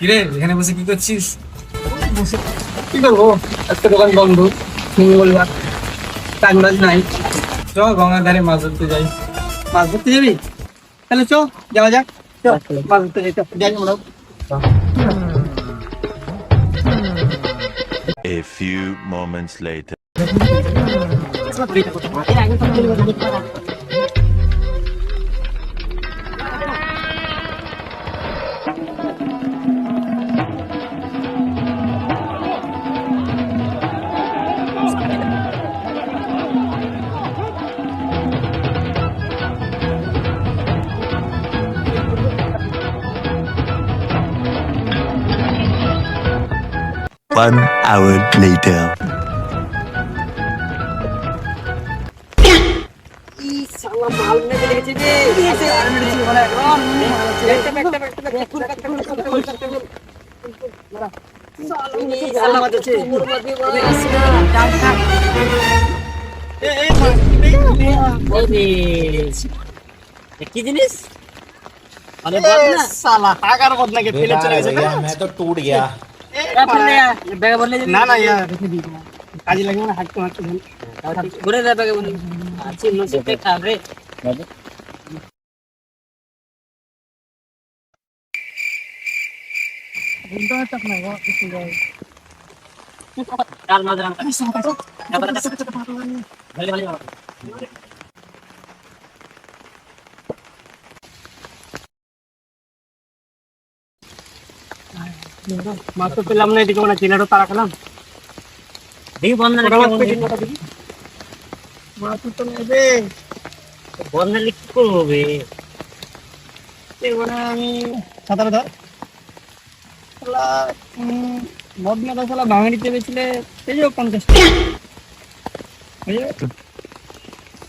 কিরে এখানে বসে কি করছিস বসে কি করব আজকে দোকান বন্ধ মঙ্গলবার কাজ মাজ নাই চ গঙ্গার ধারে মাছ ধরতে যাই মাছ ধরতে যাবি তাহলে চ যাওয়া যাক চ মাছ ধরতে যাই চ যাই আমরা A few moments later. One hour later. কি জিনিস আরে বল না সালা টাকার বদনাকে ফেলে চলে গেছে मैं तो टूट गया ব্যাগে বললে যে না না ইয়ার রেখে দিই কাজে লাগবে না হাঁটতে হাঁটতে ঘুরে যা ব্যাগে বলে। আছি নসিবে খাব। রে কাল নজরাম ভালো ভালো। মাছ তো পেলাম না এদিকে মানে চিনারও তারা খেলাম। দেখি মাছ তো নেবে। এবারে আমি সাঁতারে ধর শালা ভাঙড়িতে যে পঞ্চাশ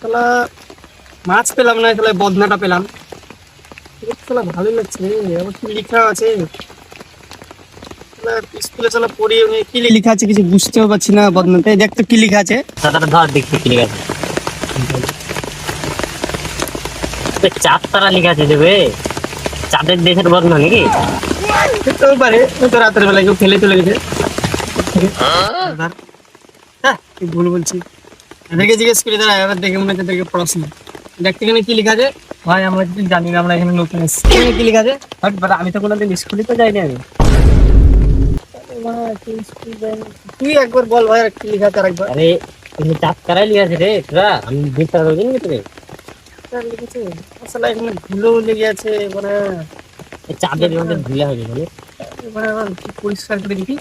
শালা, পেলাম না তাহলে বদনাটা পেলাম। শালা ভালোই লাগছে কি লেখা আছে? স্কুলে চালা পড়ি আমি কি লেখা আছে কিছু বুঝতেও পারছি না বদনাতে দেখ তো কি লেখা আছে। সাঁতারটা ধর দেখতে কি লেখা আছে। চাঁদ তারা লেখা আছে দেবে। চাঁদের দেশের বর্ণ নাকি? হতেও পারে হয়তো রাতের বেলা কেউ ফেলে চলে গেছে। হ্যাঁ, কি ভুল বলছি। এদেরকে জিজ্ঞেস করি দাঁড়া এবার দেখে মনে হচ্ছে এদেরকে পড়াশোনা। দেখতে এখানে কি লেখা আছে। ভাই আমরা কিছু জানি না আমরা এখানে নতুন এসেছি। কি লেখা আছে? আমি তো কোনোদিন স্কুলে তো যাইনি আমি। তুই একবার বল ভাই আর কি লেখা আছে আরেকবার আরে এখানে চাঁদ তারাই লেখা আছে রে তোরা? আমি বুঝতে পারব তোরে আর লিখেছে? আসলে এখানে ধুলো লেগে আছে মানে চাঁদের মধ্যে ধুলা হয়ে যাবে মানে কি পরিষ্কার করে দিবি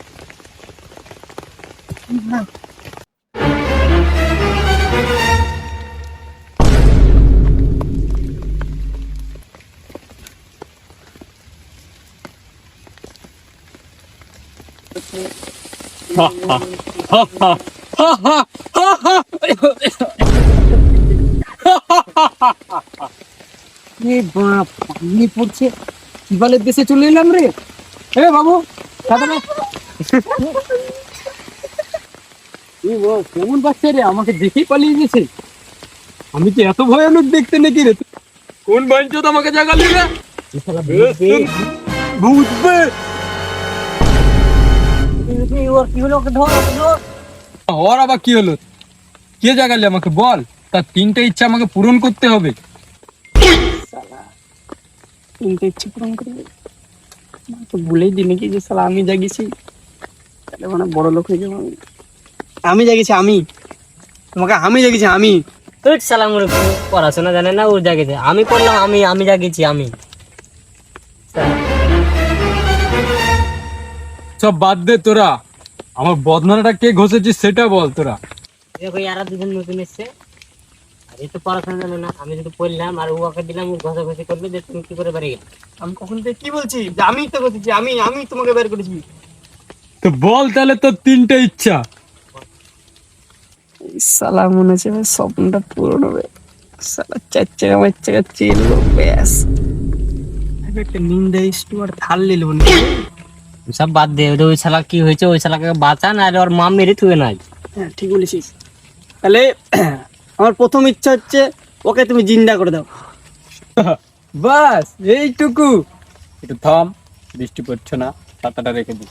না। বাপ পানি পড়ছে। দেশে চলে এলাম রে? এ বাবু কেমন বাচ্চা রে? আমাকে দেখেই পালিয়ে গেছে। আমি তো এত ভয়ানক দেখতে নাকি রে? কোন বাঞ্চত আমাকে জাগালি রে? ভূতবে কি হলো ওকে ধর ওকে ধর। ওর আবার কি হলো? কে জাগালি আমাকে? বল। তার তিনটা ইচ্ছা আমাকে পূরণ করতে হবে। তিনটে ইচ্ছে পূরণ করে দে। মা তো ভুলেই দিই নাকি যে সালা আমি জাগিয়েছি তাহলে মানে বড় লোক হয়ে যাব আমি। আমি জাগিয়েছি আমি। তোমাকে আমি জাগিয়েছি আমি। তুই সালাম ওর পড়াশোনা জানে না ও জাগেছে। আমি পড়লাম আমি আমি জাগেছি আমি। সব বাদ দে তোরা। আমার বদনাটা কে ঘষেছিস সেটা বল তোরা। দেখো ইয়ারা দুজন নতুন এসছে। আর এই তো পড়াশোনা জানে না। আমি যদি পড়লাম আর ওকে দিলাম ও ঘষাঘষি করবে যে তুমি কি করে পারি আমি কখন থেকে কি বলছি? যে আমি তো বলছি আমি আমি তোমাকে বের করেছি। তো বল তাহলে তোর তিনটা ইচ্ছা। সালা মনে হচ্ছে এবার স্বপ্নটা পূরণ হবে। সালা চার চাকা পাঁচ চাকা চেলবো ব্যাস। আমি একটা নিন্দা স্টু আর থাল নিলবো না সব বাদ দে ওই শালা কি হয়েছে ওই শালাকে বাঁচান আর ওর মা মেরে থুয়ে নাই হ্যাঁ ঠিক বলেছিস। তাহলে আমার প্রথম ইচ্ছা হচ্ছে ওকে তুমি জিন্দা করে দাও। বাস এইটুকু। একটু থাম বৃষ্টি পড়ছে না ছাতাটা রেখে দিই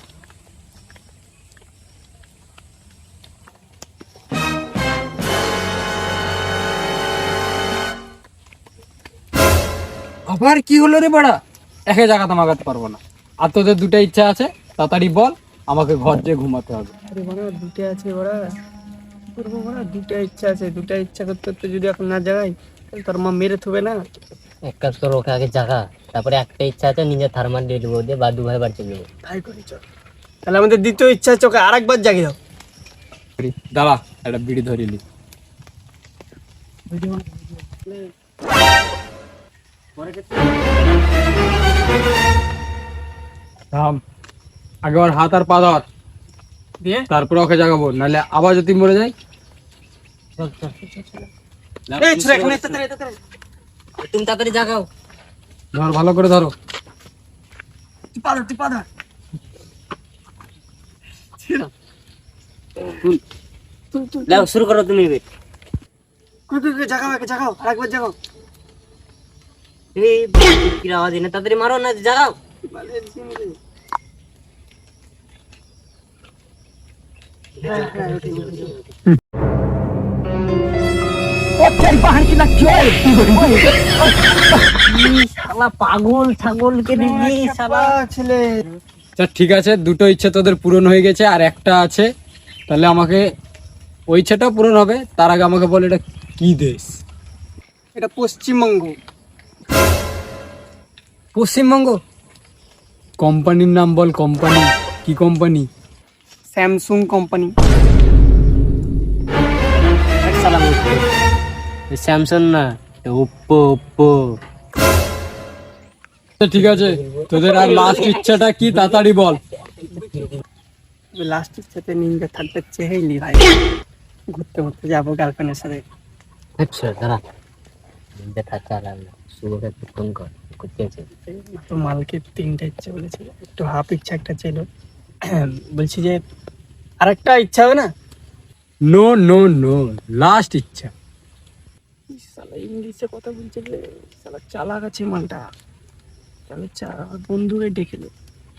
আবার কি হলো রে বড়া? একে জায়গাতে মাগাতে পারব না। আর তোদের দুটো ইচ্ছা আছে তাড়াতাড়ি বল আমাকে ঘর যেয়ে ঘুমাতে হবে। আরে বড়া দুটো আছে বড়া। করব বড়া দুটা ইচ্ছা আছে দুটা ইচ্ছা করতে করতে যদি এখন না জাগাই তাহলে তোর মা মেরে থবে না। এক কাজ করো ওকে আগে জাগা। তারপরে একটা ইচ্ছা আছে নিজের থার্মাল দিয়ে দেবো দিয়ে বাদু ভাই বাড়ি চলে যাব। তাই করি চল। তাহলে আমাদের দ্বিতীয় ইচ্ছা আছে ওকে আরেকবার জাগি দাও। দাঁড়া একটা বিড়ি ধরিলি থাম আগে ওর হাত আর পা ধর দিয়ে তারপরে ওকে জাগাবো নাহলে আবার যদি মরে যাই চল চল এই ছেলে এখানে তাড়াতাড়ি তাড়াতাড়ি তুমি তাড়াতাড়ি জাগাও। ধর ভালো করে ধরো টিপা ধর টিপা ধর যাও শুরু করো তুমি এবার। কুই কুই কুই জাগাও একে জাগাও আরেকবার জাগাও। এই কি আওয়াজ এনে তাড়াতাড়ি মারো না জাগাও বালের সিন রে। শালা পাগল ছাগলকে ছেলে আচ্ছা ঠিক আছে দুটো ইচ্ছে তোদের পূরণ হয়ে গেছে আর একটা আছে। তাহলে আমাকে ওই ইচ্ছেটাও পূরণ হবে তার আগে আমাকে বলে এটা কি দেশ? এটা পশ্চিমবঙ্গ। পশ্চিমবঙ্গ? কোম্পানির নাম বল কোম্পানি কি কোম্পানি? স্যামসুং কোম্পানি স্যামসং না ওপ্পো ওপ্পো ঠিক আছে তোদের আর লাস্ট ইচ্ছাটা কি? তাড়াতাড়ি বল। লাস্ট ইচ্ছাতে নিনজা থাকতে চেহেলি ভাই। ঘুরতে ঘুরতে যাব গার্লফ্রেন্ডের সাথে। আচ্ছা দাঁড়া। দেখা চালাল শুভকে একটু ফোন কর করতে আছে তো মালকে তিনটা ইচ্ছা বলেছে একটু হাফ ইচ্ছা একটা ছিল। বলছি যে আরেকটা ইচ্ছা হবে না? নো নো নো লাস্ট ইচ্ছা। সালা ইংলিশে কথা বলছে যে সালা চালাক আছে মালটা। তাহলে চা বন্ধুকে ডেকে লো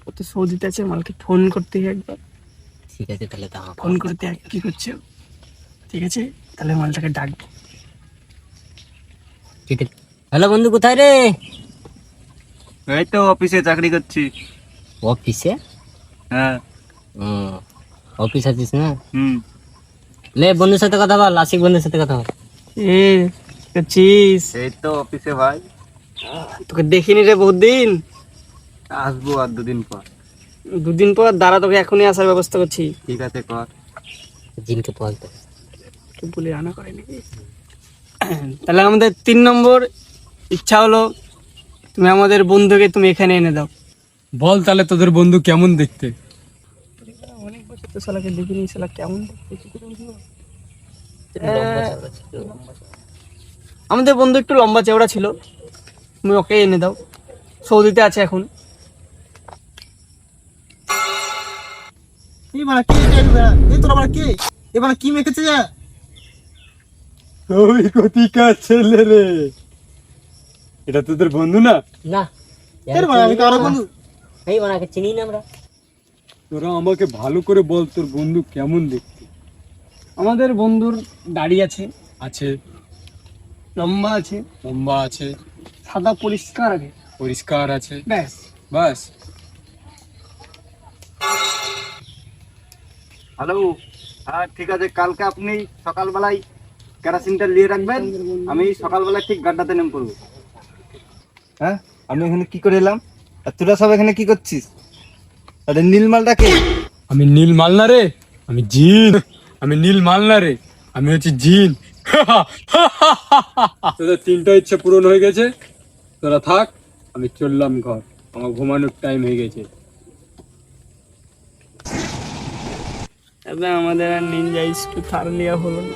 ও তো সৌদিতে আছে মালকে ফোন করতে একবার। ঠিক আছে তাহলে তা ফোন করতে এক কি করছে ঠিক আছে তাহলে মালটাকে ডাকবো ঠিক আছে। হ্যালো বন্ধু কোথায় রে? এই তো অফিসে চাকরি করছি। অফিসে? হ্যাঁ। হুম অফিস আছিস না? হুম। লে বন্ধুর সাথে কথা বল আশিক বন্ধুর সাথে কথা বল। এ করছিস এই তো অফিসে ভাই। তোকে দেখিনি রে বহুত দিন আসব আর দুদিন পর। দুদিন পর? দাঁড়া তোকে এখনই আসার ব্যবস্থা করছি। ঠিক আছে কর। জিনকে বলতে তো। বলে আনা করে নাকি? তাহলে আমাদের তিন নম্বর ইচ্ছা হলো তুমি আমাদের বন্ধুকে তুমি এখানে এনে দাও। বল তাহলে তোদের বন্ধু কেমন দেখতে? অনেক বছর তো শালাকে দেখিনি শালা কেমন দেখতে কি করে বুঝব? আমাদের বন্ধু একটু লম্বা চওড়া ছিল। তুমি ওকে এনে দাও। সৌদিতে আছে এখন। এবার কি মেখেছে যা? ওই ছেলে রে। এটা তোদের বন্ধু না? না আমি বন্ধু। এই বানাকে চিনি না আমরা। তোরা আমাকে ভালো করে বল তোর বন্ধু কেমন দেখতে? আমাদের বন্ধুর দাড়ি আছে আছে। লম্বা আছে লম্বা আছে। সাদা পরিষ্কার আছে। পরিষ্কার আছে। ব্যাস। বাস হ্যালো হ্যাঁ ঠিক আছে কালকে আপনি সকালবেলায় কেরাসিনটা নিয়ে রাখবেন আমি সকালবেলায় ঠিক গাড্ডাতে নেমে পড়ব। হ্যাঁ আমি এখানে কি করে এলাম? আর তোরা সব এখানে কি করছিস? আরে নীলমালটা কে? আমি নীল মালনা রে। আমি জিন। আমি নীল মালনা রে। আমি হচ্ছে জিন। তোদের তিনটা ইচ্ছে পূরণ হয়ে গেছে। তোরা থাক আমি চললাম ঘর। আমার ঘুমানোর টাইম হয়ে গেছে। এবার আমাদের আর নিনজা একটু থার লিয়া হলো না।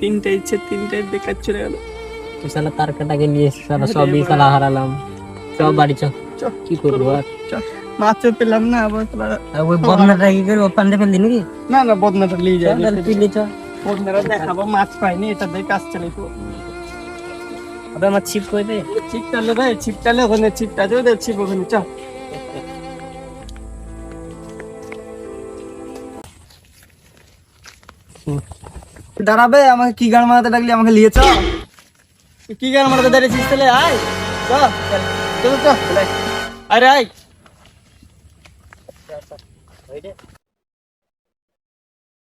তিনটা ইচ্ছে তিনটাই বেকার চলে গেল। তুই শালা তার কাটাকে নিয়ে শালা সবই শালা হারালাম। চল বাড়ি চল। কি করব আর? মাছ পেলাম না ওই বদনাটা কি করব পান্ডে ফেললি নাকি? না না বদনাটা নিয়ে যাই তুই চল। বদনাটা দেখাবো মাছ পাইনি এটা দিয়ে কাজ চালাই তো। আবে আমার ছিপ কই দে ছিপ টালে রে ছিপ টালে ওখানে ছিপ টালে দে ছিপ ওখানে চল। দাঁড়াবে আমাকে কি গান মারাতে ডাকলি আমাকে নিয়ে চল। কি গান মারাতে দাঁড়িয়েছিস তাহলে? আয় চল। চল চল আরে আয়।